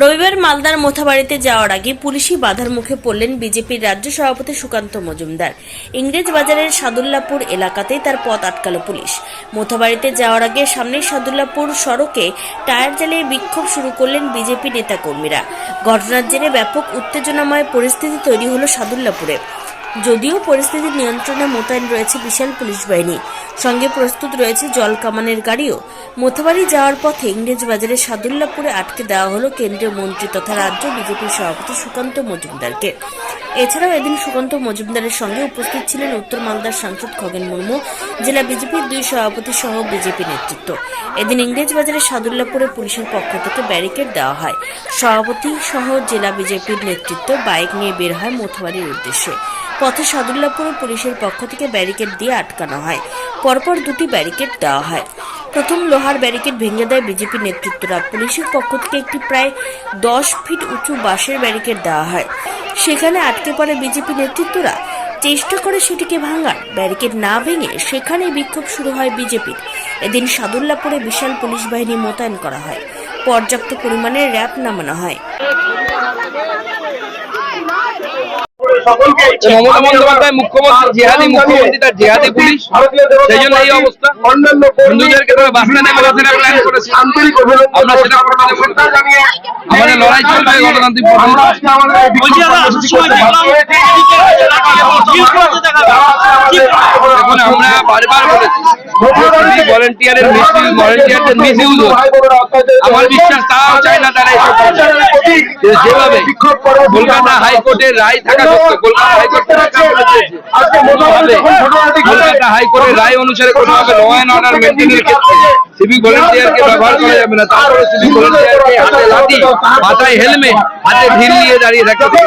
রবিবার মালদার মোথাবাড়িতে যাওয়ার আগে পুলিশি বাধার মুখে পড়লেন বিজেপির রাজ্য সভাপতি সুকান্ত মজুমদার। ইংরেজ বাজারের সাদুল্লাপুর এলাকাতেই তার পথ আটকালো পুলিশ। মোথাবাড়িতে যাওয়ার আগে সামনের সাদুল্লাপুর সড়কে টায়ার জ্বালিয়ে বিক্ষোভ শুরু করলেন বিজেপি নেতাকর্মীরা। ঘটনার জেরে ব্যাপক উত্তেজনাময় পরিস্থিতি তৈরি হলো সাদুল্লাপুরে। যদিও পরিস্থিতি নিয়ন্ত্রণে মোতায়েন রয়েছে বিশাল পুলিশ বাহিনী। সঙ্গে প্রস্তুত রয়েছে জল কামানের গাড়িও। মোথাবাড়ি যাওয়ার পথে ইংরেজ বাজারের সাদুল্লাপুরে আটকে দেওয়া হলো কেন্দ্রীয় মন্ত্রী তথা রাজ্য বিজেপির সভাপতি সুকান্ত মজুমদারকে। এছাড়াও এদিন সুকান্ত মজুমদারের সঙ্গে উপস্থিত ছিলেন উত্তর মালদার সাংসদ খগেন মুর্মু, জেলা বিজেপির দুই সভাপতি সহ বিজেপি নেতৃত্ব। এদিন ইংরেজ বাজারের সাদুল্লাপুরে পুলিশের পক্ষ থেকে ব্যারিকেড দেওয়া হয়। সভাপতি সহ জেলা বিজেপির নেতৃত্ব বাইক নিয়ে বের হয় মোথাবাড়ির উদ্দেশ্যে। পথে সাদুল্লাপুর পুলিশের পক্ষ থেকে ব্যারিকেড দিয়ে আটকানো হয়। পরপর দুটি ব্যারিকেড দেওয়া হয়। প্রথম লোহার ব্যারিকেড ভেঙে দেয় বিজেপি নেতৃত্বরা। পুলিশের পক্ষ থেকে একটি প্রায় দশ ফিট উঁচু বাঁশের ব্যারিকেড দেওয়া হয়। সেখানে আটকে পড়ে বিজেপি নেতৃত্বরা। চেষ্টা করে সেটিকে ভাঙার। ব্যারিকেড না ভেঙে সেখানেই বিক্ষোভ শুরু হয় বিজেপির। এদিন সাদুল্লাপুরে বিশাল পুলিশ বাহিনী মোতায়েন করা হয়। পর্যাপ্ত পরিমাণে র্যাব নামানো হয়। মমতা বন্দ্যোপাধ্যায় মুখ্যমন্ত্রী জিহাদি মুখ্যমন্ত্রী তার জিহাদি পুলিশ সেই জন্য এই অবস্থা। হিন্দুদেরকে তারা বাস্তা নেবে বাস্তা প্ল্যান করেছে আমরা সেটা করতে দেবো না। আমাদের লড়াই চলবে গণতান্ত্রিক পদ্ধতিতে। দেখুন আমরা বারবার বলেছি ভলেন্টিয়ারের মিসইউজ ভলেন্টিয়ারদের মিসইউজ আমার বিশ্বাস তাও চায় না তারা এসব যেভাবে কলকাতা হাইকোর্টের রায় থাকা সত্ত্বেও, কলকাতা হাইকোর্ট কলকাতা হাইকোর্টের রায় অনুসারে কোনোভাবে ল অ্যান্ড অর্ডার মেনটেনের ক্ষেত্রে সিভিক ভলেন্টিয়ারকে ব্যবহার করা যাবে না, তারপরে সিভিক ভলেন্টিয়ারকে হাতে লাঠি, মাথায় হেলমেট হাতে ঢিল নিয়ে দাঁড়িয়ে থাকতে।